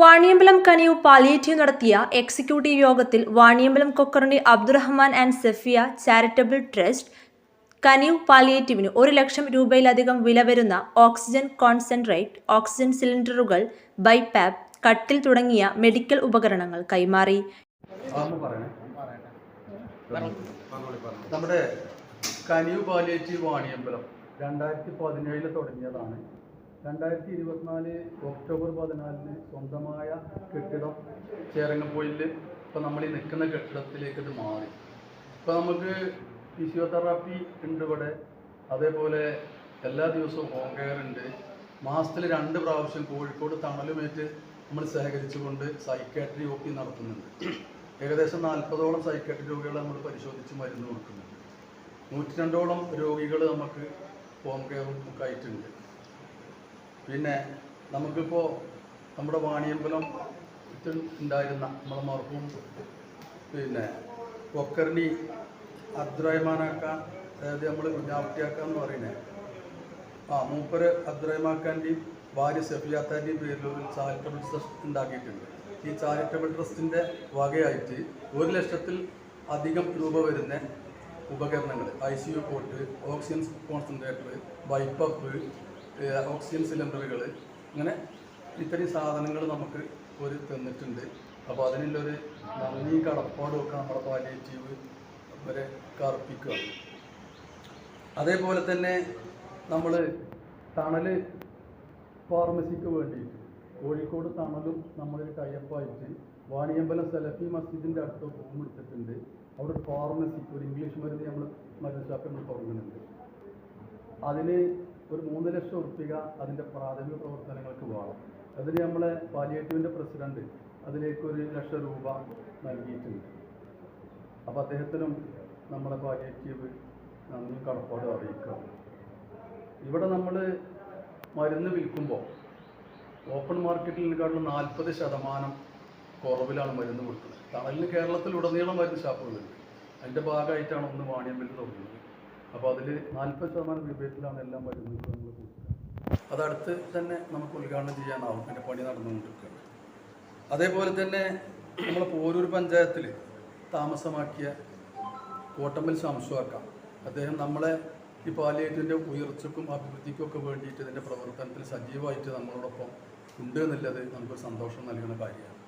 Vaniyambalam കനിയു palliative നടത്തിയ executive യോഗത്തിൽ Vaniyambalam കൊക്കറിന്റെ Abdurahman and Safiya charitable trust കനിയു പാലിയേറ്റീവിന് ഒരു ലക്ഷം രൂപയിലധികം വില വരുന്ന ഓക്സിജൻ കോൺസെൻട്രേറ്റ് ഓക്സിജൻ സിലിണ്ടറുകൾ ബൈപാപ്പ് കട്ടിൽ തുടങ്ങിയ മെഡിക്കൽ ഉപകരണങ്ങൾ കൈമാറി. നമ്മുടെ കനിയു പാലിയേറ്റീവ് വാണിയമ്പലം രണ്ടായിരത്തി പതിനേഴിൽ തുടങ്ങിയതാണ്. രണ്ടായിരത്തി ഇരുപത്തിനാല് ഒക്ടോബർ പതിനാലിന് സ്വന്തമായ കെട്ടിടം ചേരങ്ങപ്പോയിൽ ഇപ്പോൾ നമ്മൾ ഈ നിൽക്കുന്ന കെട്ടിടത്തിലേക്ക് ഇത് മാറി. ഇപ്പോൾ നമുക്ക് ഫിസിയോതെറാപ്പി ഉണ്ട് ഇവിടെ. അതേപോലെ എല്ലാ ദിവസവും ഹോം കെയർ ഉണ്ട്. മാസത്തിൽ രണ്ട് പ്രാവശ്യം കോഴിക്കോട് തണലുമേറ്റ് നമ്മൾ സഹകരിച്ചുകൊണ്ട് സൈക്കാട്രി ഒ പി നടത്തുന്നുണ്ട്. ഏകദേശം നാൽപ്പതോളം സൈക്കാട്രി രോഗികളെ നമ്മൾ പരിശോധിച്ച് മരുന്ന് കൊടുക്കുന്നുണ്ട്. നൂറ്റി രണ്ടോളം രോഗികൾ നമുക്ക് ഹോം കെയറും ഒക്കെ ആയിട്ടുണ്ട്. പിന്നെ നമുക്കിപ്പോൾ നമ്മുടെ വാണിയമ്പലം ഉണ്ടായിരുന്ന നമ്മളെ മർഹൂം പിന്നെ കൊക്കർണി അബ്ദുറഹ്മാനാക്കാൻ അതായത് നമ്മൾ കുഞ്ഞാവട്ടിയാക്ക എന്ന് പറയുന്നത് ആ മൂപ്പര് അബ്ദുറഹ്മാക്കാന്റെയും ഭാര്യ സഫിയാത്താന്റെയും പേരിൽ ഒരു ചാരിറ്റബിൾ ട്രസ്റ്റ് ഉണ്ടാക്കിയിട്ടുണ്ട്. ഈ ചാരിറ്റബിൾ ട്രസ്റ്റിന്റെ വകയായിട്ട് ഒരു ലക്ഷത്തിൽ അധികം രൂപ വരുന്ന ഉപകരണങ്ങൾ I C U cot oxygen concentrator BiPAP oxygen സിലിണ്ടറുകൾ അങ്ങനെ ഇത്രയും സാധനങ്ങൾ നമുക്ക് ഒരു തന്നിട്ടുണ്ട്. അപ്പോൾ അതിനുള്ളൊരു നന്ദി കടപ്പാടുമൊക്കെ നമ്മുടെ പാലിയേറ്റീവ് വരെ കറുപ്പിക്കുക. അതേപോലെ തന്നെ നമ്മൾ തണൽ ഫാർമസിക്ക് വേണ്ടിയിട്ട് കോഴിക്കോട് തണലും നമ്മളൊരു ടൈപ്പായിട്ട് വാണിയമ്പലം സലഫി മസ്ജിദിന്റെ അടുത്ത് റൂം എടുത്തിട്ടുണ്ട്. അവിടെ ഒരു ഫാർമസി ഒരു ഇംഗ്ലീഷ് മരുന്ന് നമ്മൾ മരുന്ന് ഷാപ്പ് നമ്മൾ തുടങ്ങുന്നുണ്ട്. അതിന് ഒരു മൂന്ന് ലക്ഷം ഉറുപ്പിക അതിന്റെ പ്രാഥമിക പ്രവർത്തനങ്ങൾക്ക് വേണം. അതിന് നമ്മളെ പാലിയേറ്റീവിന്റെ പ്രസിഡന്റ് അതിലേക്ക് ഒരു ലക്ഷം രൂപ നൽകിയിട്ടുണ്ട്. അപ്പോൾ അദ്ദേഹത്തിനും നമ്മളെ പാലിയേറ്റീവ് നന്ദി കടപ്പാട് അറിയിക്കുക ഇവിടെ നമ്മൾ മരുന്ന് വിൽക്കുമ്പോൾ ഓപ്പൺ മാർക്കറ്റിനെക്കാളും നാൽപ്പത് ശതമാനം കുറവിലാണ് മരുന്ന് കൊടുക്കുന്നത്. തണലിന് കേരളത്തിലുടനീളം മരുന്ന് ഷാപ്പുകളുണ്ട്. അതിന്റെ ഭാഗമായിട്ടാണ് ഒന്ന് വാണിയമ്പലം തുടങ്ങുന്നത്. അപ്പോൾ അതിൽ നാൽപ്പത് ശതമാനം റിബേറ്റിലാണ് എല്ലാം വരുന്നത് നമ്മൾ അതടുത്ത് തന്നെ നമുക്ക് ഉദ്ഘാടനം ചെയ്യാനാവും. അതിന്റെ പണി നടന്നുകൊണ്ടിരിക്കുകയാണ്. അതേപോലെ തന്നെ നമ്മൾ പോരൂർ പഞ്ചായത്തിൽ താമസമാക്കിയ കോട്ടമ്പൽ ശംസുവാക്ക അദ്ദേഹം നമ്മളെ ഈ പാലിയേറ്റിന്റെ ഉയർച്ചക്കും അഭിവൃദ്ധിക്കും ഒക്കെ വേണ്ടിയിട്ട് ഇതിന്റെ പ്രവർത്തനത്തിൽ സജീവമായിട്ട് നമ്മളോടൊപ്പം ഉണ്ട് എന്നുള്ളത് നമുക്ക് സന്തോഷം നൽകുന്ന കാര്യമാണ്.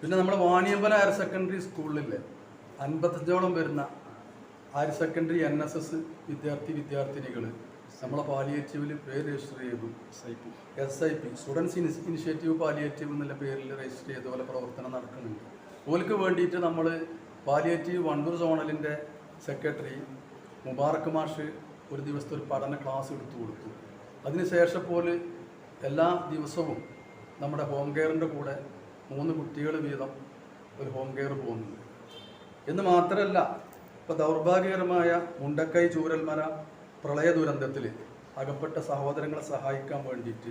പിന്നെ നമ്മുടെ വാണിയമ്പല ഹയർ സെക്കൻഡറി സ്കൂളിലെ അൻപത്തഞ്ചോളം വരുന്ന higher secondary N S S വിദ്യാർത്ഥി വിദ്യാർത്ഥിനികൾ നമ്മളെ പാലിയേറ്റീവിൽ പേര് രജിസ്റ്റർ ചെയ്തു. S I P students initiative palliative എന്നുള്ള പേരിൽ രജിസ്റ്റർ ചെയ്ത പോലെ പ്രവർത്തനം നടക്കുന്നുണ്ട്. ഓൽക്ക് വേണ്ടിയിട്ട് നമ്മൾ പാലിയേറ്റീവ് വണ്ടൂർ സോണലിന്റെ സെക്രട്ടറി മുബാറക്ക് മാഷ് ഒരു ദിവസത്തെ ഒരു പഠന ക്ലാസ് എടുത്തു കൊടുത്തു. അതിനുശേഷം പോലെ എല്ലാ ദിവസവും നമ്മുടെ ഹോം കെയറിന്റെ കൂടെ മൂന്ന് കുട്ടികൾ വീതം ഒരു ഹോം കെയർ പോകുന്നുണ്ട്. എന്ന് മാത്രമല്ല ഇപ്പോൾ ദൗർഭാഗ്യകരമായ മുണ്ടക്കൈ ചൂരൽമല പ്രളയ ദുരന്തത്തിൽ അകപ്പെട്ട സഹോദരങ്ങളെ സഹായിക്കാൻ വേണ്ടിയിട്ട്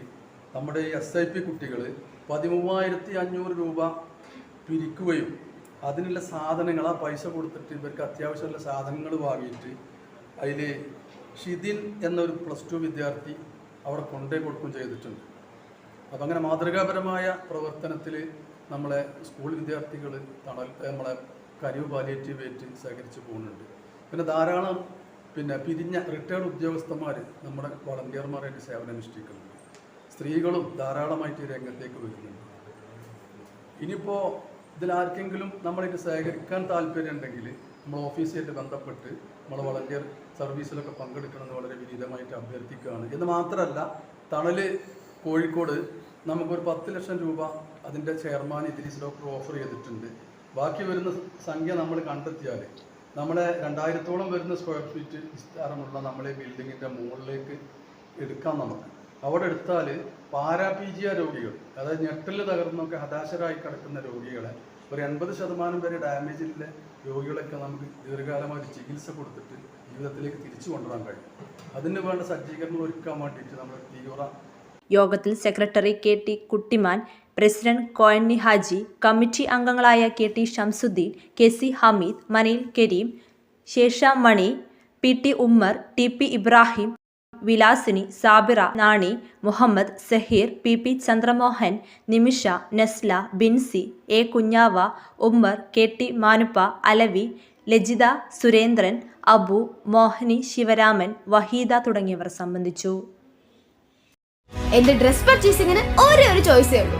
നമ്മുടെ ഈ എസ് ഐ പി കുട്ടികൾ പതിമൂവായിരത്തി അഞ്ഞൂറ് രൂപ പിരിക്കുകയും അതിനുള്ള സാധനങ്ങൾ ആ പൈസ കൊടുത്തിട്ട് ഇവർക്ക് അത്യാവശ്യമുള്ള സാധനങ്ങൾ വാങ്ങിയിട്ട് അതിൽ ഷിദിൻ എന്നൊരു പ്ലസ് ടു വിദ്യാർത്ഥി അവിടെ കൊണ്ടേ കൊടുക്കുകയും ചെയ്തിട്ടുണ്ട്. അപ്പം അങ്ങനെ മാതൃകാപരമായ പ്രവർത്തനത്തിൽ നമ്മളെ സ്കൂൾ വിദ്യാർത്ഥികൾ തണൽ നമ്മളെ കനിവ് പാലിയേറ്റീവ് വേറ്റ് ശേഖരിച്ച് പോകുന്നുണ്ട്. പിന്നെ ധാരാളം പിന്നെ പിരിഞ്ഞ റിട്ടയർഡ് ഉദ്യോഗസ്ഥന്മാർ നമ്മുടെ വളണ്ടിയർമാരായിട്ട് സേവനം അനുഷ്ഠിക്കുന്നുണ്ട്. സ്ത്രീകളും ധാരാളമായിട്ട് രംഗത്തേക്ക് വരുന്നുണ്ട്. ഇനിയിപ്പോൾ ഇതിലാർക്കെങ്കിലും നമ്മളിത് ശേഖരിക്കാൻ താല്പര്യം ഉണ്ടെങ്കിൽ നമ്മൾ ഓഫീസുമായിട്ട് ബന്ധപ്പെട്ട് നമ്മൾ വളണ്ടിയർ സർവീസിലൊക്കെ പങ്കെടുക്കണമെന്ന് വളരെ വിനീതമായിട്ട് അഭ്യർത്ഥിക്കുകയാണ്. എന്ന് മാത്രമല്ല തണൽ കോഴിക്കോട് നമുക്കൊരു പത്ത് ലക്ഷം രൂപ അതിന്റെ ചെയർമാൻ ഇദ്രീസ് ഡോക്ടർ ഓഫർ ചെയ്തിട്ടുണ്ട്. ബാക്കി വരുന്ന സംഖ്യ നമ്മൾ കണ്ടെത്തിയാൽ നമ്മുടെ രണ്ടായിരത്തോളം വരുന്ന സ്ക്വയർ ഫീറ്റ് വിസ്താരമുള്ള നമ്മളെ ബിൽഡിങ്ങിന്റെ മുകളിലേക്ക് എടുക്കാം നമുക്ക്. അവിടെ എടുത്താൽ പാരാപീജിയ രോഗികൾ അതായത് ഞെട്ടിൽ തകർന്നൊക്കെ ഹതാശരായി കിടക്കുന്ന രോഗികളെ ഒരു എൺപത് ശതമാനം വരെ ഡാമേജിലെ രോഗികളൊക്കെ നമുക്ക് ദീർഘകാലമായിട്ട് ചികിത്സ കൊടുത്തിട്ട് ജീവിതത്തിലേക്ക് തിരിച്ചു കൊണ്ടുവരാൻ കഴിയും. അതിന് വേണ്ട സജ്ജീകരണം ഒരുക്കാൻ വേണ്ടിയിട്ട് നമ്മൾ തീവ്ര യോഗത്തിൽ secretary K T Kuttiman president Koyanni Haji committee അംഗങ്ങളായ K T Shamsuddin K C Hameed Maneel Kareem Sesha Mani P T Ummer T P Ibrahim Vilasini Sabira Nani Muhammad Saheer P P Chandramohan Nimisha Nasla Binsi A Kunhava Ummer K T Manuppa Alavi Lajitha Surendran Abu Mohani Sivaraman Waheeda തുടങ്ങിയവർ സംബന്ധിച്ചു. എന്റെ dress പർച്ചേസിംഗിന് ഒരേ ഒരു ചോയ്സേ ഉള്ളൂ.